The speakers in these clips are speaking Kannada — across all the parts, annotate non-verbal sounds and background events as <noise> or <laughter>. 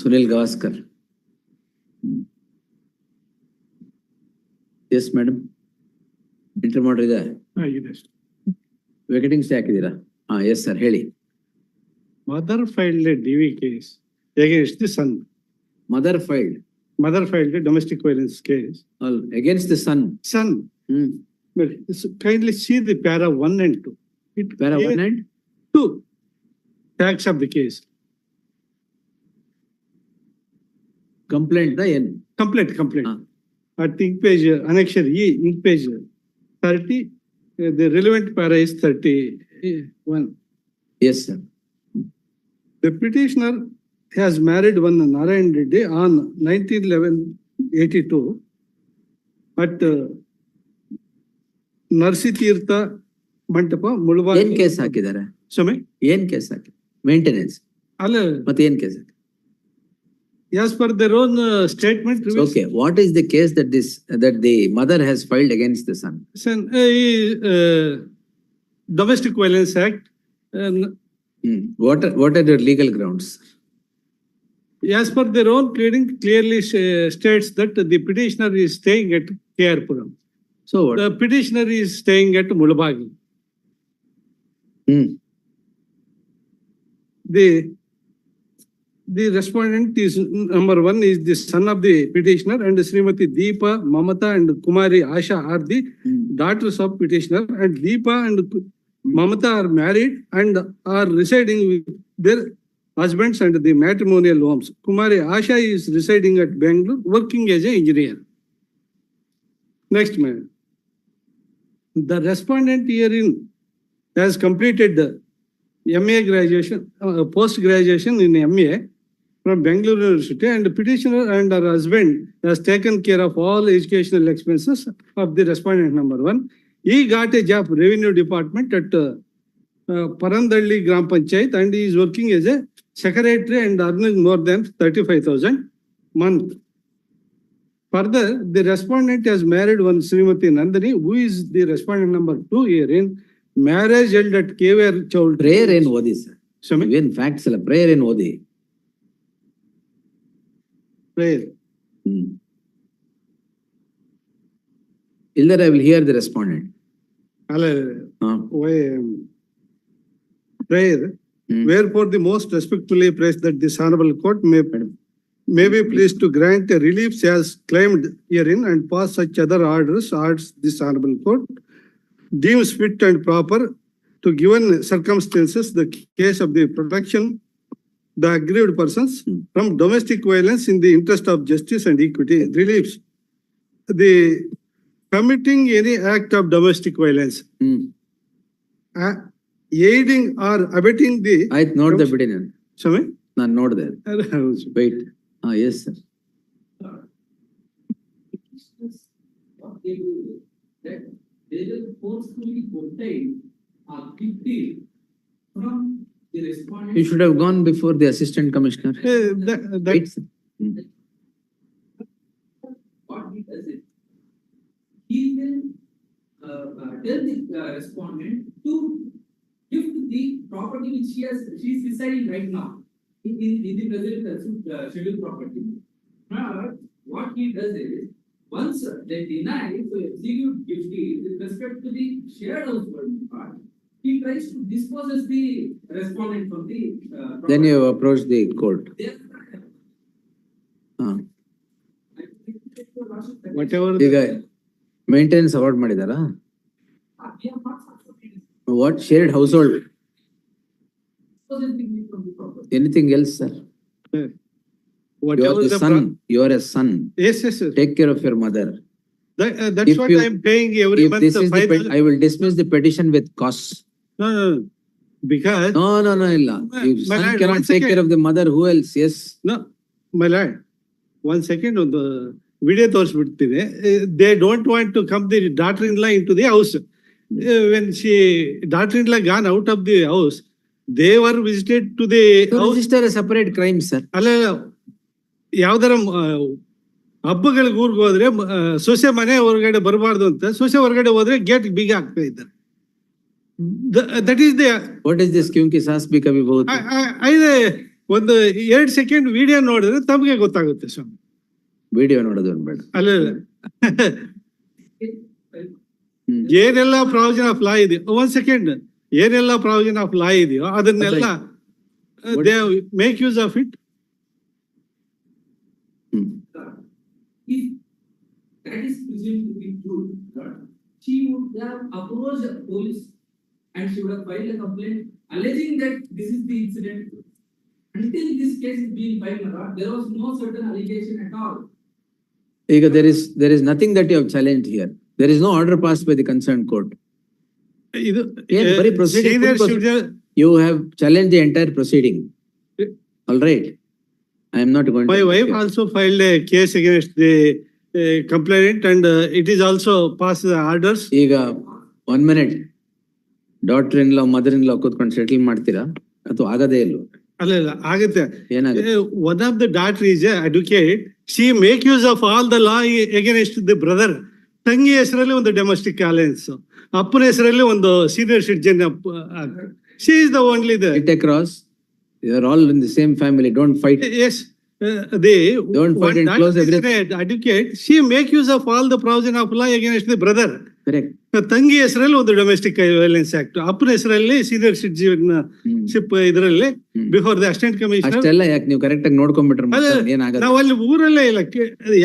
Sunil Gavaskar yes madam entry ಮಾಡ್ರಿ ಇದೆ ಆಗಿದೆ ವೆಕೆಟಿಂಗ್ ಸ್ಟೇ ಹಾಕಿದ್ದೀರಾ ಹಾ ಎಸ್ ಸರ್ ಹೇಳಿ mother filed a DV case against the son. Mother filed Mother filed a domestic violence case. Against the son Son, hmm well, so kindly see the para one and two. It para clear- one and two facts of the case. complaint the ಏನ್. Ah. At ink page, uh, annexure E, ink page uh, thirty, uh, the relevant para is thirty-one. Yes sir has married one Narayan Reddy on nineteen eleven eighty-two at uh, Narsi Tirtha Mantapa, ಏನ್ Mulbari. ಕೇಸ್ ಹಾಕಿದ್ದಾರೆ Swami, ಏನ್ ಕೇಸ್ ಹಾಕಿ ಮೇಂಟೆನೆನ್ಸ್ all, ಮತ್ತೆ ಏನ್ case Yes, per their own uh, statement. Okay, what is the case that this, that the mother has filed against the son? Sen- uh, uh, Domestic Violence Act, and hmm. What are, what are the legal grounds? as per their own pleading, clearly sh- states that the petitioner is staying at Kayarpuram. So what? The petitioner is staying at Mulabagi. Hmm. The the respondent is, mm, number one is the son of the petitioner and Srimati Deepa, Mamata and Kumari Asha are the hmm. daughters of petitioner and Deepa and Mamata are married and are residing with their husbands and the matrimonial homes. Kumari Asha is residing at Bangalore, working as an engineer. Next man. The respondent herein has completed the MA graduation, uh, post graduation in MA from Bangalore University and the petitioner and her husband has taken care of all educational expenses of the respondent number one. He got a job revenue department at uh, uh, Parandalli Gram Panchayat and he is working as a secretary and earning more than thirty-five thousand month. Further, the respondent has married one Srimati Nandini, who is the respondent number two herein. Marriage held at KVR Chowdhury. Prayer ಏನ್ ಓದಿ ಸರ್ Swami, ಏನ್ ಫ್ಯಾಕ್ಟ್ಸ್ ಅಲ್ಲ ಪ್ರೇಯರ್ ಏನ್ ಓದಿ prayer. Hmm ಇಲ್ದರ್ I will hear the respondent Hallelujah. Why, um, Prayer. Hmm. Wherefore the most respectfully press that this honorable court may, may be pleased to grant a relief as claimed herein and pass such other orders, orders this honorable court deems fit and proper to given circumstances, the case of the protection, the aggrieved persons Hmm. from domestic violence in the interest of justice and equity relieves the committing any act of domestic violence hmm uh, aiding or abetting the. ಆಯ್ತು ನೋಡ್ದೆ ಬಿಡಿ ನಾನು Sorry? ನಾನು ನೋಡ್ದೆ ವೈಟ್ ಹಾ yes sir what they will forcefully obtain a big deal from the respondent. You should have gone before the assistant commissioner. Uh, that, that's. What he does is, he will uh, uh, tell the uh, respondent to give the property which she has, she is residing right now in, in, in the present uh, scheduled property. But what he does is, once they deny to execute gift deed with respect to the shared household part, he tries to dispose the respondent from the. uh, then you approach the court. lordship that- whatever. ಈಗ ಮೇಂಟೆನೆನ್ಸ್ ಅವಾರ್ಡ್ ಮಾಡಿದಾರಾ Ah, what shared household. Anything else sir You are Whatever the the. Son pro- you are a son Yes, yes, yes. Take care of your mother That, uh, that's If what you- I am paying every If month. this is the, five pet- thousand- I will dismiss the petition with costs. No, no, no. Because, No, no, no, illa. Ma- If my son lord, cannot one take care second. of the mother, who else? Yes. no, my lord, one second on the video ತೋರಿಸ್ಬಿಡ್ತೀನಿ. Uh, They don't want to come the daughter-in-law into the house. Uh, When she, daughter-in-law gone out of the house, they were visited to the To house. register a separate crime, sir. ಅಲ್ಲ ಯಾವ್ದಾರ ಹಬ್ಬಗಳಿಗೆ ಊರ್ಗ್ ಹೋದ್ರೆ ಸೊಸೆ ಮನೆ ಹೊರಗಡೆ ಬರಬಾರ್ದು ಅಂತ ಸೊಸೆ ಹೊರಗಡೆ ಹೋದ್ರೆ ಗೇಟ್ ಬೀಗ ಹಾಕ್ತಾ ಇದ್ದಾರೆ. That is kabhi bahut? ಐದೆ ಒಂದು ಎರಡ್ ಸೆಕೆಂಡ್ ವಿಡಿಯೋ ನೋಡಿದ್ರೆ ತಮಗೆ ಗೊತ್ತಾಗುತ್ತೆ ಸ್ವಾಮಿ. ವಿಡಿಯೋ ನೋಡೋದು ಬೇಡ ಅಲ್ಲ. ಏನೆಲ್ಲ ಪ್ರಾವಿಜನ್ ಆಫ್ ಲಾ ಇದೆಯೋ ಒಂದ್ ಸೆಕೆಂಡ್ ಏನೆಲ್ಲ ಪ್ರಾವಿಜನ್ ಆಫ್ ಲಾ ಇದೆಯೋ ಅದನ್ನೆಲ್ಲ they make use of it. presumed to be true, Lord, she would have approached the police and she would have filed a complaint alleging that this is the incident. Until this case is being filed, my Lord, there was no certain allegation at all. ಈಗ there is, there is nothing that you have challenged here. There is no order passed by the concerned court. ಇದು ಏನ್ ಬರೀ proceeding senior full citizen- You have challenged the entire proceeding. Yeah. All right. I am not going to. The uh, complainant and uh, it is also passed the orders. ಈಗ one minute daughter in law mother in law ಕೂತ್ಕೊಂಡು ಸೆಟಲ್ ಮಾಡ್ತೀರಾ? ಅಥವಾ ಆಗದೇ ಇಲ್ವಾ? ಅಲ್ಲ ಇಲ್ಲ ಆಗುತ್ತೆ. ಏನಾಗುತ್ತೆ? One of the daughter is advocate she make use of all the law against the brother ತಂಗಿ ಹೆಸರಲ್ಲಿ ಒಂದು ಡೊಮೆಸ್ಟಿಕ್ ಅಲಯನ್ಸ್ ಅಪ್ಪನ ಹೆಸರಲ್ಲಿ ಒಂದು senior citizen she is the only the it are all in the same family. Don't fight. Yes the Don't fight and close everything. Advocate she make use of all the provision of law against the brother Correct. ತಂಗಿ ಹೆಸರಲ್ಲಿ ಒಂದು ಡೊಮೆಸ್ಟಿಕ್ ವೈಲೆನ್ಸ್ ಆಕ್ಟ್ ಅಪ್ಪನ ಹೆಸರಲ್ಲಿ ಸೀನಿಯರ್ ಸಿಟಿಜನ್. ಶಿಪ್ ಇದರಲ್ಲಿ. ಬಿಫೋರ್ ದ ಅಸಿಸ್ಟೆಂಟ್ ಕಮಿಷನರ್ ಅಷ್ಟೆಲ್ಲ ಯಾಕೆ ನೀವು ಕರೆಕ್ಟ್ ಆಗಿ ನೋಡ್ಕೊಂಡ್ಬಿಟ್ರೆ ನಾವು ಅಲ್ಲಿ ಊರಲ್ಲೇ ಇಲ್ಲ.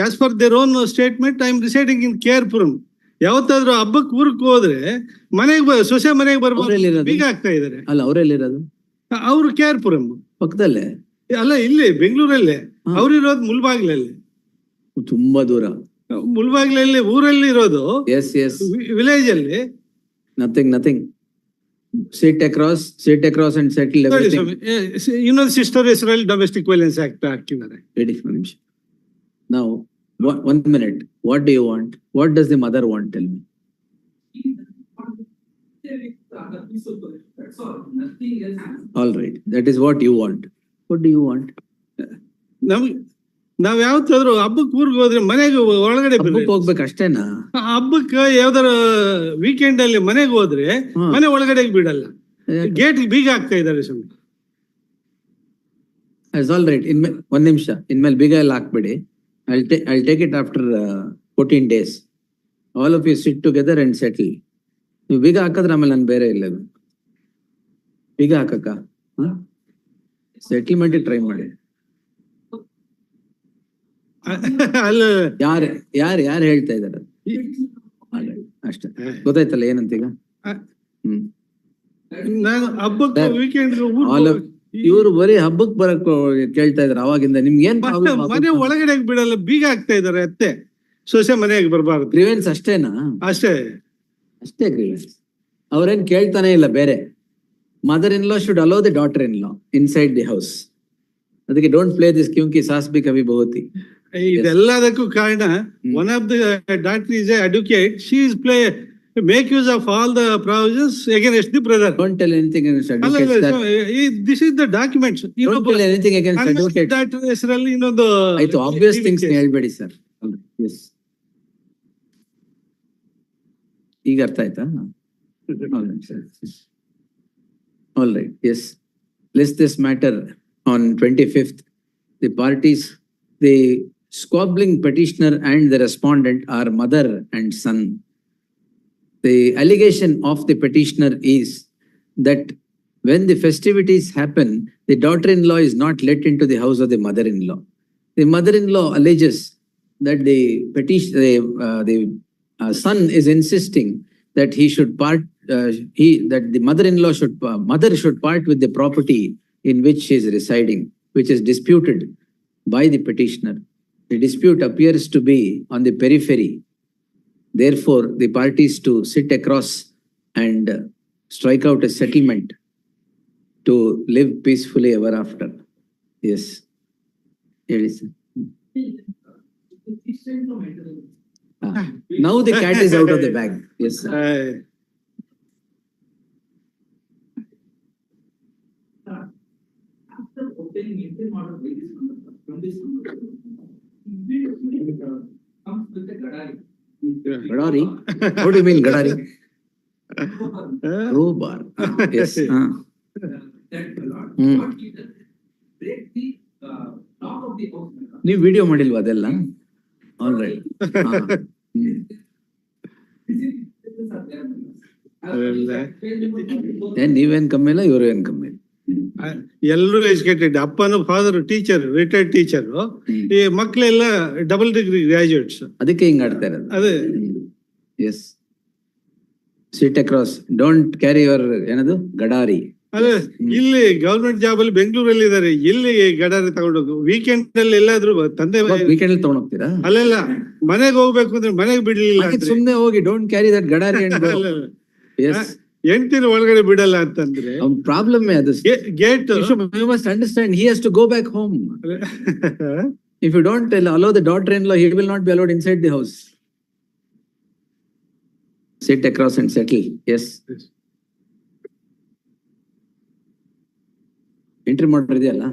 As per their own statement I am residing in Kerpuram ಯಾವತ್ತಾದ್ರೂ ಹಬ್ಬಕ್ಕೆ ಊರಿಗೆ ಹೋದ್ರೆ ಮನೆಗೆ ಸೊಸೆ ಮನೆಗೆ ಬರ್ಬೋದು? ಬೀಗ ಆಗ್ತಾ ಇದಾರೆ ಅಲ್ಲ ಅವರೆಲ್ಲಿರೋದು? ಅವ್ರು ಕೇರ್ಪುರಂ ಪಕ್ಕದಲ್ಲೇ? ಅಲ್ಲ ಇಲ್ಲಿ ಬೆಂಗಳೂರಲ್ಲೇ. ಅವ್ರಿರೋದು ಮುಲ್ಬಾಗ್ಲಲ್ಲಿ. ತುಂಬಾ ದೂರ. ಮುಲ್ಬಾಗ್ಲಲ್ಲಿ ಊರಲ್ಲಿ ಇರೋದು. ಎಸ್ ಎಸ್ ವಿಲೇಜ್ ಅಲ್ಲಿ nothing nothing sit across sit across and settle ಇನ್ನೊಂದು ಸಿಸ್ಟರ್ ಹೆಸರಲ್ಲಿ ಡೊಮೆಸ್ಟಿಕ್ ವೈಲೆನ್ಸ್ ಆಕ್ಟ್ ಹಾಕಿದ್ದಾರೆ. ಹೇಳಿ ನಿಮಿಷ. ನಾವು ಒಂದ್ minute what do you want what does the mother want tell me. All right that is what you want what do you want ನಮ್ಗೆ ನಾವ್ ಯಾವತ್ತಾದ್ರು ಹಬ್ಬಕ್ಕೆ ಊರ್ಗ್ ಹೋದ್ರೆ ಮನೆಗೆ ಒಳಗಡೆ. ಹಬ್ಬಕ್ಕೆ ಹೋಗ್ಬೇಕು ಅಷ್ಟೇನಾ? ಹಬ್ಬಕ್ಕೆ ಯಾವ್ದಾರ ವೀಕೆಂಡ್ ಅಲ್ಲಿ ಮನೆಗೆ ಹೋದ್ರೆ ಹಾ. ಮನೆ ಒಳಗಡೆ ಬಿಡಲ್ಲ. ಗೇಟ್ ಬೀಗ ಹಾಕ್ತಾ ಇದಾರೆ ಸುಮ್ನೆ. ಇಟ್ಸ್ ಆಲ್ ರೈಟ್ ಇನ್ಮೇಲೆ ಒಂದ್ ನಿಮಿಷ. ಇನ್ಮೇಲೆ ಬೀಗ ಎಲ್ಲ ಹಾಕ್ಬೇಡಿ. I I take it after fourteen days all of you sit together and settle ನೀವು ಬೀಗ ಹಾಕಿದ್ರೆ ಆಮೇಲೆ ನಾನು ಬೇರೆ ಇಲ್ಲ ಬೀಗ ಹಾಕಕ್ಕ? ಸೆಟಲ್ಮೆಂಟ್ ಟ್ರೈ ಮಾಡಿ. ಅಲ್ಲ. ಯಾರು ಯಾರು ಯಾರು ಹೇಳ್ತಾ ಇದಾರೆ ಅಷ್ಟೇ. ಗೊತ್ತಾಯ್ತಲ್ಲ ಏನಂತ ಈಗ ಇವ್ರು ಬರೀ ಹಬ್ಬಕ್ ಬರಕ್ ಕೇಳ್ತಾ ಇದಾರೆ ಅವಾಗಿಂದ. ನಿಮ್ಗೆ ಏನ್ ಮನೆ ಒಳಗಡೆ ಬಿಡಲ್ಲ ಬೀಗ ಆಗ್ತಾ ಇದಾರೆ ಅತ್ತೆ. ಸೊಸೆ ಮನೆಗೆ ಬರಬಾರ್ದು. ಗ್ರೀವೆನ್ಸ್ ಅಷ್ಟೇನಾ? ಅಷ್ಟೇ. ಅಷ್ಟೇ ಗ್ರೀವೆನ್ಸ್ ಅವ್ರೇನ್ ಕೇಳ್ತಾನೆ ಇಲ್ಲ ಬೇರೆ. Mother in law should allow the daughter in law inside the house ಅದಕ್ಕೆ ಡೋಂಟ್ ಪ್ಲೇ ದಿಸ್ ಕ್ಯೂಂಕಿ ಸಾಸ್ ಬಿ ಕವಿ ಬಹುತಿ ಇದೆಲ್ಲದಕ್ಕೂ ಕಾರಣ one of the daughter is advocate she is play make use of all the provisions against the brother don't tell anything against advocate this is the documents don't tell anything against advocate daughter ಹೆಸರಲ್ಲಿ ಇನ್ನೊಂದು ಆಯ್ತು ಆಬ್ವಿಯಸ್ ಥಿಂಗ್ಸ್ ಹೇಳ್ಬೇಡಿ ಸರ್ ಎಸ್ ಈಗ ಅರ್ಥ ಆಯ್ತಾ? <laughs> All right, yes. List this matter on twenty-fifth. The parties, the squabbling petitioner and the respondent are mother and son. The allegation of the petitioner is that when the festivities happen, the daughter-in-law is not let into the house of the mother-in-law. The mother-in-law alleges that the petition, the, uh, the uh, son is insisting that he should part, uh, he, that the mother-in-law should, uh, mother should part with the property in which she is residing, which is disputed by the petitioner. The dispute appears to be on the periphery. Therefore, the parties to sit across and uh, strike out a settlement to live peacefully ever after. Yes. sir. Ah, Now the cat is out of the bag. Yes, sir. After obtaining interim order by this number, from this number, immediately uh, comes with the gadari. Gadari? What do you mean, Gadari? Uh, Crowbar. Ah, Yes. ah. That lot, Hmm. what he does, break the house. ನೀವು ವಿಡಿಯೋ ಮಾಡಿಲ್ವಾ ಅದೆಲ್ಲ All right Citizens are there, madam. As per ಅದೆಲ್ಲ? the page number 24. ಏನ್ ನೀವೇನ್ ಕಮ್ಮಿ ಇಲ್ಲ ಇವ್ರು ಏನ್ ಕಮ್ಮಿ ಇಲ್ಲ. ಎಲ್ಲರೂ ಎಜುಕೇಟೆಡ್ ಅಪ್ಪನ ಫಾದರ್ ಟೀಚರ್ ರಿಟೈರ್ಡ್ ಟೀಚರ್ ಈ ಮಕ್ಕಳೆಲ್ಲ ಡಬಲ್ ಡಿಗ್ರಿ ಗ್ರಾಜುಯೇಟ್ಸ್ ಅದಕ್ಕೆ ಹಿಂಗ್ ಆಡ್ತಾ ಇರೋದು ಅದೇ yes sit across don't carry your ಏನದು ಗಡಾರಿ ಅದೇ ಇಲ್ಲಿ ಗವರ್ಮೆಂಟ್ ಜಾಬ್ ಅಲ್ಲಿ ಬೆಂಗಳೂರಲ್ಲಿ ಇದಾರೆ ಇಲ್ಲಿ ಗಡಾರಿ ತಗೊಂಡೋಗ. ವೀಕೆಂಡ್ ಅಲ್ಲಿ ಎಲ್ಲಾದ್ರೂ ತಂದೆ ವೀಕೆಂಡ್ ಅಲ್ಲಿ ತಗೊಂಡ್ ಹೋಗ್ತೀರಾ ಅಲ್ಲೆಲ್ಲ ಮನೆಗೆ ಹೋಗ್ಬೇಕು ಅಂದ್ರೆ ಮನೆಗೆ ಬಿಡ್ಲಿಲ್ಲ. ಸುಮ್ನೆ ಹೋಗಿ ಡೋಂಟ್ ಕ್ಯಾರಿ ದಟ್ ಗಡಾರಿ ಎಂಟಿನ ಹೆಂಡ್ತಿನ ಒಳಗಡೆ ಬಿಡಲ್ಲ ಅಂತಂದ್ರೆ. ಪ್ರಾಬ್ಲಮ್ ಅದು? Gate you must understand he has to go back home if you don't allow the daughter in law he will not be allowed inside the house sit across and settle yes entry motor ಇದೆಯಲ್ಲ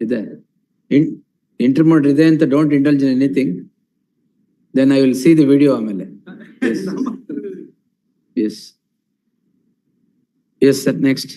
ಇದೆ ಎಂಟ್ರಿ ಮೋಟರ್ ಇದೆ ಅಂತ don't indulge in anything then I will see the video ಆಮೇಲೆ ಎಸ್ ಎಸ್ ಸರ್ ನೆಕ್ಸ್ಟ್